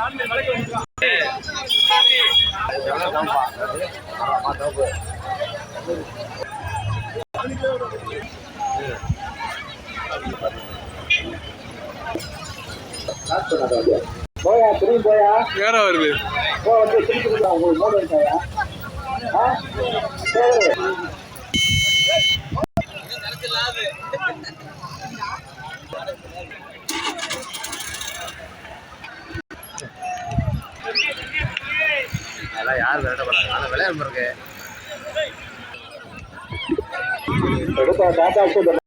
காலையில் வழக்கு போயா திரும்பி போயா வேற வருது போ வந்து திருப்பி கொடுத்தா உங்களுக்கு மூணு ஆ? சரி அதெல்லாம் யார் விளையாட போறாங்க? ஆனால் விளையாட இருக்கு